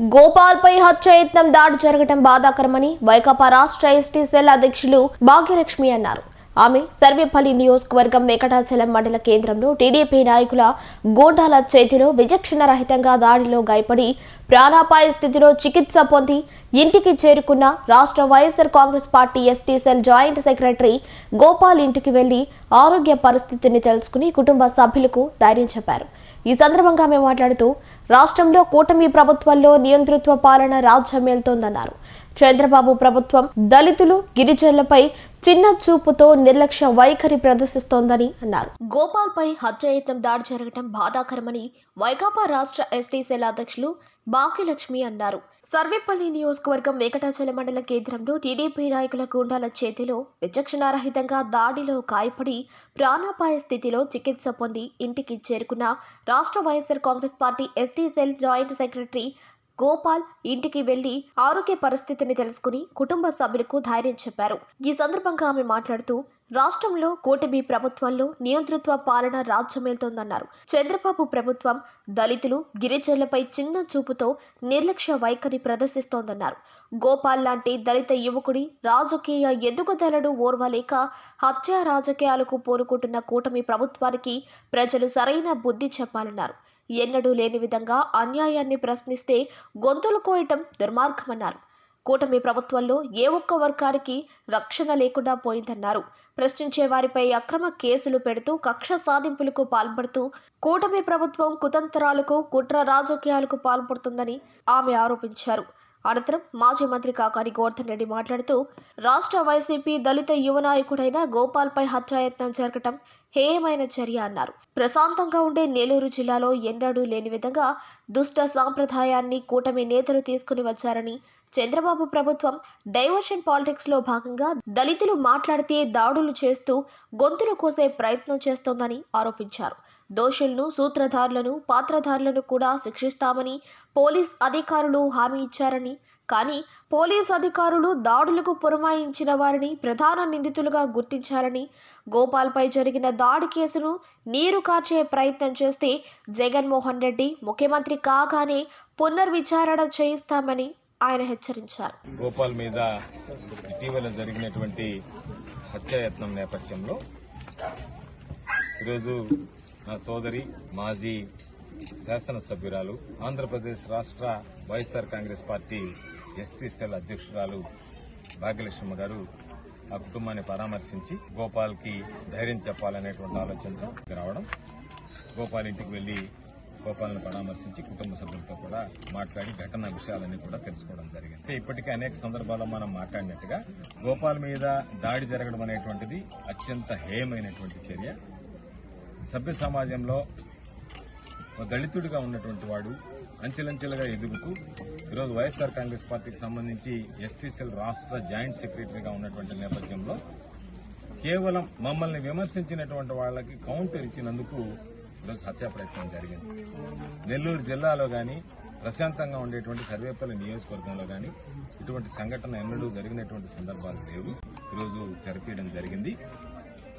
గోపాల్పై హత్యాయత్నం దాడి జరగడం బాధాకరమని వైకాపా రాష్ట్ర ఎస్టీ సెల్ అధ్యక్షులు భాగ్యలక్ష్మి అన్నారు. ఆమె సర్వేపల్లి నియోజకవర్గం వెంకటాచలం మండల కేంద్రంలో టీడీపీ నాయకుల గోండాల చేతిలో విచక్షణ రహితంగా దాడిలో గాయపడి ప్రాణాపాయ స్థితిలో చికిత్స పొంది ఇంటికి చేరుకున్న రాష్ట్ర YSR Congress party ST cell joint secretary Gopal ఇంటికి వెళ్ళి ఆరోగ్య పరిస్థితిని తెలుసుకుని కుటుంబ సభ్యులకు ధైర్యం చెప్పారు. ఈ సందర్భంగా ఆమె మాట్లాడుతూ రాష్ట్రంలో కూటమి ప్రభుత్వంలో నియంతృత్వ పాలన రాజ్యమేల్తోందన్నారు. చంద్రబాబు ప్రభుత్వం దళితులు గిరిజనులపై చిన్న చూపుతో నిర్లక్ష్య వైఖరి ప్రదర్శిస్తోందని అన్నారు. గోపాల్ పై హత్యాయత్నం దాడి జరగడం బాధాకరమని వైకాపా రాష్ట్ర ఎస్టీ సెల్ అధ్యక్షులు బాకిలక్ష్మి అన్నారు. సర్వేపల్లి నియోజకవర్గం వెంకటాచల మండల కేంద్రంలో టీడీపీ నాయకుల గుండాల చేతిలో విచక్షణారహితంగా దాడిలో గాయపడి ప్రాణాపాయ స్థితిలో చికిత్స పొంది ఇంటికి చేరుకున్న రాష్ట్ర YSR Congress party ST cell joint secretary Gopal ఇంటికి వెళ్ళి ఆరోగ్య పరిస్థితిని తెలుసుకుని కుటుంబ సభ్యులకు ధైర్యం చెప్పారు. ఈ సందర్భంగా ఆమె మాట్లాడుతూ రాష్ట్రంలో కూటమి ప్రభుత్వంలో నియంతృత్వ పాలన రాజ్యమేల్తోందన్నారు చంద్రబాబు ప్రభుత్వం దళితులు గిరిజనులపై చిన్న చూపుతో నిర్లక్ష్య వైఖరి ప్రదర్శిస్తోందన్నారు. గోపాల్ లాంటి దళిత యువకుడి రాజకీయ ఎదుగుదలను ఓర్వలేక హత్య రాజకీయాలకు పోరుకుంటున్న కూటమి ప్రభుత్వానికి ప్రజలు సరైన బుద్ధి చెప్పాలన్నారు. ఎన్నడూ లేని విధంగా అన్యాయాన్ని ప్రశ్నిస్తే గొంతులు కోయటం దుర్మార్గమన్నారు. కూటమి ప్రభుత్వంలో ఏ ఒక్క వర్గానికి రక్షణ లేకుండా పోయిందన్నారు. ప్రశ్నించే వారిపై అక్రమ కేసులు పెడుతూ కక్ష సాధింపులకు పాల్పడుతూ కూటమి ప్రభుత్వం కుతంత్రాలకు కుట్ర రాజకీయాలకు పాల్పడుతుందని ఆమె ఆరోపించారు. అనంతరం మాజీ మంత్రి కాకాని గోవర్ధన్ రెడ్డి మాట్లాడుతూ రాష్ట్ర వైసీపీ దళిత యువ నాయకుడైన గోపాల్పై హత్యాయత్నం జరగటం హేయమైన చర్య అన్నారు. ప్రశాంతంగా ఉండే నేలూరు జిల్లాలో ఎన్నడూ లేని విధంగా దుష్ట సాంప్రదాయాన్ని కూటమి నేతలు తీసుకుని వచ్చారని చంద్రబాబు ప్రభుత్వం డైవర్షన్ పాలిటిక్స్లో భాగంగా దళితులు మాట్లాడితే దాడులు చేస్తూ గొంతులు కోసే ప్రయత్నం చేస్తోందని ఆరోపించారు. దోషులను సూత్రధారులను పాత్రధారులను కూడా శిక్షిస్తామని పోలీస్ అధికారులు హామీ ఇచ్చారని. కానీ పోలీస్ అధికారులు దాడులకు పురమాయించిన వారిని ప్రధాన నిందితులుగా గుర్తించారని. గోపాల్పై జరిగిన దాడి కేసును నీరు కార్చే ప్రయత్నం చేస్తే జగన్మోహన్ రెడ్డి ముఖ్యమంత్రి కాగానే పునర్విచారణ చేయిస్తామని ఆయన హెచ్చరించారు. గోపాల్ మీద ఇటీవల జరిగినటువంటి హత్యాయత్నం నేపథ్యంలో ఈరోజు నా సోదరి మాజీ శాసనసభ్యురాలు ఆంధ్రప్రదేశ్ రాష్ట్ర YSR Congress party ST cell అధ్యక్షురాలు భాగ్యలక్ష్మి గారు ఆ కుటుంబాన్ని పరామర్శించి గోపాల్కి ధైర్యం చెప్పాలనేటువంటి ఆలోచనతో రావడం గోపాల్ ఇంటికి వెళ్ళి గోపాలను పరామర్శించి కుటుంబ సభ్యులతో కూడా మాట్లాడి ఘటన విషయాలన్నీ కూడా తెలుసుకోవడం జరిగింది. ఇప్పటికే అనేక సందర్భాల్లో మనం మాట్లాడినట్టుగా గోపాల్ మీద దాడి జరగడం అనేటువంటిది అత్యంత హేయమైనటువంటి చర్య. సభ్య సమాజంలో దళితుడిగా ఉన్నటువంటి వాడు అంచెలంచెలుగా ఎదుగుతూ ఈరోజు వైఎస్ఆర్ కాంగ్రెస్ పార్టీకి సంబంధించి ఎస్టీసీఎల్ రాష్ట్ర జాయింట్ సెక్రటరీగా ఉన్నటువంటి నేపథ్యంలో కేవలం మమ్మల్ని విమర్శించినటువంటి వాళ్ళకి కౌంటర్ ఇచ్చినందుకు ఈరోజు హత్యా ప్రయత్నం జరిగింది. నెల్లూరు జిల్లాలో కానీ ప్రశాంతంగా ఉండేటువంటి సర్వేపల్లి నియోజకవర్గంలో కానీ ఇటువంటి సంఘటన ఎన్నడూ జరిగినటువంటి సందర్భాలు లేవు. ఈరోజు తెరపీయడం జరిగింది.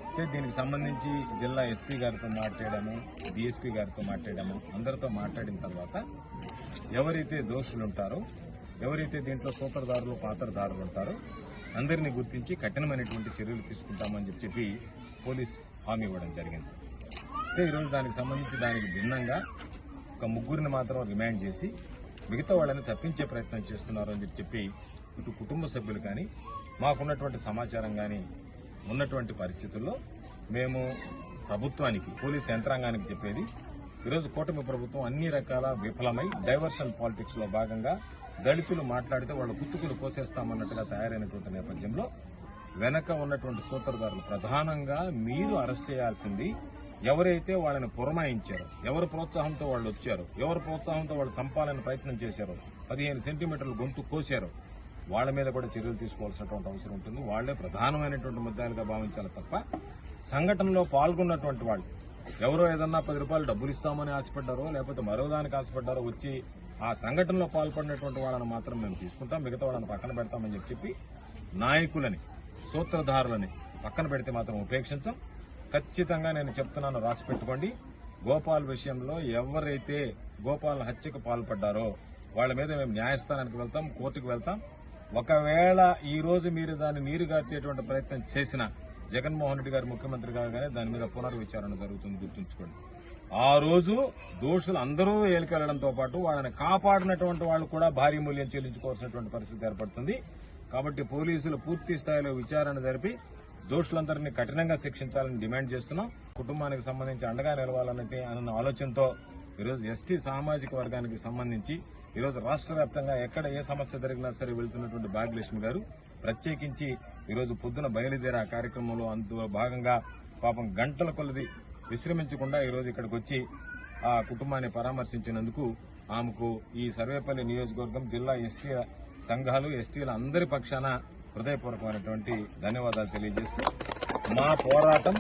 అయితే దీనికి సంబంధించి జిల్లా ఎస్పీ గారితో మాట్లాడాము డిఎస్పీ గారితో మాట్లాడాము. అందరితో మాట్లాడిన తర్వాత ఎవరైతే దోషులు ఉంటారో ఎవరైతే దీంట్లో సూత్రధారులు పాత్రధారులు ఉంటారో అందరినీ గుర్తించి కఠినమైనటువంటి చర్యలు తీసుకుంటామని చెప్పి చెప్పి పోలీస్ హామీ ఇవ్వడం జరిగింది. అయితే ఈరోజు దానికి సంబంధించి దానికి భిన్నంగా ఒక ముగ్గురిని మాత్రం రిమాండ్ చేసి మిగతా వాళ్ళని తప్పించే ప్రయత్నం చేస్తున్నారు అని చెప్పి చెప్పి ఇటు కుటుంబ సభ్యులు కానీ మాకున్నటువంటి సమాచారం కానీ ఉన్నటువంటి పరిస్థితుల్లో మేము ప్రభుత్వానికి పోలీస్ యంత్రాంగానికి చెప్పేది ఈరోజు కూటమి ప్రభుత్వం అన్ని రకాల విఫలమై డైవర్షన్ పాలిటిక్స్లో భాగంగా దళితులు మాట్లాడితే వాళ్ళ గుత్తుకులు కోసేస్తామన్నట్టుగా తయారైనటువంటి నేపథ్యంలో వెనక ఉన్నటువంటి సూత్రధారులు ప్రధానంగా మీరు అరెస్ట్ చేయాల్సింది ఎవరైతే వాళ్ళని పురమాయించారో ఎవరి ప్రోత్సాహంతో వాళ్ళు వచ్చారో ఎవరి ప్రోత్సాహంతో వాళ్ళు చంపాలని ప్రయత్నం చేశారో పదిహేను సెంటీమీటర్లు గొంతు కోసారో వాళ్ళ మీద కూడా చర్యలు తీసుకోవాల్సినటువంటి అవసరం ఉంటుంది. వాళ్ళే ప్రధానమైనటువంటి ముద్దాయిలుగా భావించాలి తప్ప సంఘటనలో పాల్గొన్నటువంటి వాళ్ళు ఎవరో ఏదన్నా పది రూపాయలు డబ్బులు ఇస్తామని ఆశపడ్డారో లేకపోతే మరో దానికి ఆశపడ్డారో వచ్చి ఆ సంఘటనలో పాల్పడినటువంటి వాళ్ళని మాత్రం మేము తీసుకుంటాం. మిగతా వాళ్ళని పక్కన పెడతామని చెప్పి చెప్పి నాయకులని సూత్రధారులని పక్కన పెడితే మాత్రం ఉపేక్షించం. ఖచ్చితంగా నేను చెప్తున్నాను రాసి పెట్టుకోండి. గోపాల్ విషయంలో ఎవరైతే గోపాల్ హత్యకు పాల్పడ్డారో వాళ్ళ మీద మేము న్యాయస్థానానికి వెళ్తాం కోర్టుకు వెళ్తాం. ఒకవేళ ఈ రోజు మీరు దాన్ని నీరు గార్చేటువంటి ప్రయత్నం చేసిన జగన్మోహన్ రెడ్డి గారు ముఖ్యమంత్రి కాగానే దాని మీద పునర్విచారణ జరుగుతుంది గుర్తుంచుకోండి. ఆ రోజు దోషులు అందరూ ఏలికెళ్ళడంతో పాటు వాళ్ళని కాపాడినటువంటి వాళ్ళు కూడా భారీ మూల్యం చెల్లించుకోవాల్సినటువంటి పరిస్థితి ఏర్పడుతుంది. కాబట్టి పోలీసులు పూర్తి స్థాయిలో విచారణ జరిపి దోషులందరినీ కఠినంగా శిక్షించాలని డిమాండ్ చేస్తున్నాం. కుటుంబానికి సంబంధించి అండగా నిలవాలన్నట్టు అన్న ఆలోచనతో ఈరోజు ఎస్టీ సామాజిక వర్గానికి సంబంధించి ఈరోజు రాష్ట్ర వ్యాప్తంగా ఎక్కడ ఏ సమస్య జరిగినా సరే వెళ్తున్నటువంటి భాగ్యలక్ష్మి గారు ప్రత్యేకించి ఈరోజు పొద్దున బయలుదేరే ఆ కార్యక్రమంలో అందులో భాగంగా పాపం గంటల కొలది విశ్రమించకుండా ఈరోజు ఇక్కడికి వచ్చి ఆ కుటుంబాన్ని పరామర్శించినందుకు ఆమెకు ఈ సర్వేపల్లి నియోజకవర్గం జిల్లా ఎస్టీ సంఘాలు ఎస్టీల అందరి పక్షాన హృదయపూర్వకమైనటువంటి ధన్యవాదాలు తెలియజేస్తూ మా పోరాటం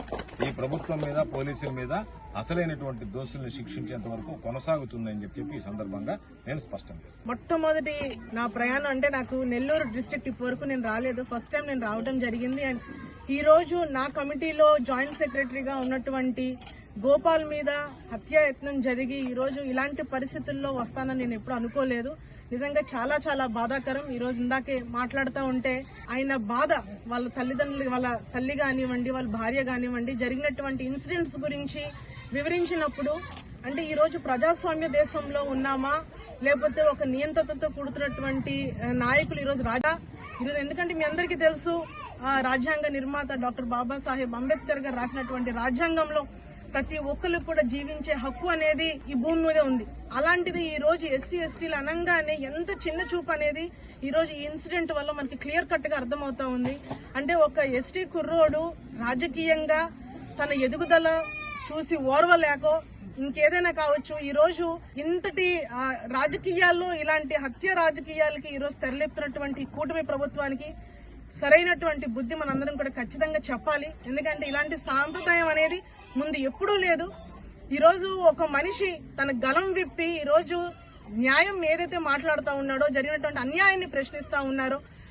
ఈ ప్రభుత్వం మీద పోలీసుల మీద అసలైనటువంటి దోషుల్ని శిక్షించేంత వరకు కొనసాగుతుందని చెప్పి ఈ సందర్భంగా నేను స్పష్టం చేస్తాను. మొట్టమొదటి నా ప్రయాణం అంటే నాకు నెల్లూరు డిస్ట్రిక్ట్ ఇప్పటి వరకు నేను రాలేదు. ఫస్ట్ టైం నేను రావడం జరిగింది. అండ్ ఈ రోజు నా కమిటీలో జాయింట్ సెక్రటరీగా ఉన్నటువంటి గోపాల్ మీద హత్యాయత్నం జరిగి ఈరోజు ఇలాంటి పరిస్థితుల్లో వస్తానని నేను ఎప్పుడు అనుకోలేదు. నిజంగా చాలా చాలా బాధాకరం. ఈ రోజు ఇందాకే మాట్లాడుతూ ఉంటే ఆయన బాధ వాళ్ళ తల్లిదండ్రులు వాళ్ళ తల్లి కానివ్వండి వాళ్ళ భార్య కానివ్వండి జరిగినటువంటి ఇన్సిడెంట్స్ గురించి వివరించినప్పుడు అంటే ఈరోజు ప్రజాస్వామ్య దేశంలో ఉన్నామా? లేకపోతే ఒక నియంత్రణతో కూడుతున్నటువంటి నాయకులు ఈరోజు రాజా ఈరోజు ఎందుకంటే మీ అందరికీ తెలుసు రాజ్యాంగ నిర్మాత డాక్టర్ బాబాసాహెబ్ అంబేద్కర్ గారు రాసినటువంటి రాజ్యాంగంలో ప్రతి ఒక్కరు కూడా జీవించే హక్కు అనేది ఈ భూమి మీద ఉంది. అలాంటిది ఈ రోజు ఎస్సీ ఎస్టీలు అనగానే ఎంత చిన్న చూపు అనేది ఈ రోజు ఈ ఇన్సిడెంట్ వల్ల మనకి క్లియర్ కట్గా అర్థమవుతా ఉంది. అంటే ఒక ఎస్టీ కుర్రోడు రాజకీయంగా తన ఎదుగుదల చూసి ఓర్వలేకో ఇంకేదైనా కావచ్చు ఈ రోజు ఇంతటి రాజకీయాల్లో ఇలాంటి హత్య రాజకీయాలకి ఈ రోజు తెరలేపుతున్నటువంటి ఈ కూటమి ప్రభుత్వానికి సరైనటువంటి బుద్ధి మనందరం కూడా ఖచ్చితంగా చెప్పాలి. ఎందుకంటే ఇలాంటి సాంప్రదాయం అనేది ముందు ఎప్పుడూ లేదు. ఈరోజు ఒక మనిషి తన గలం విప్పి ఈరోజు న్యాయం ఏదైతే మాట్లాడుతూ ఉన్నాడో జరిగినటువంటి అన్యాయాన్ని ప్రశ్నిస్తూ ఉన్నారో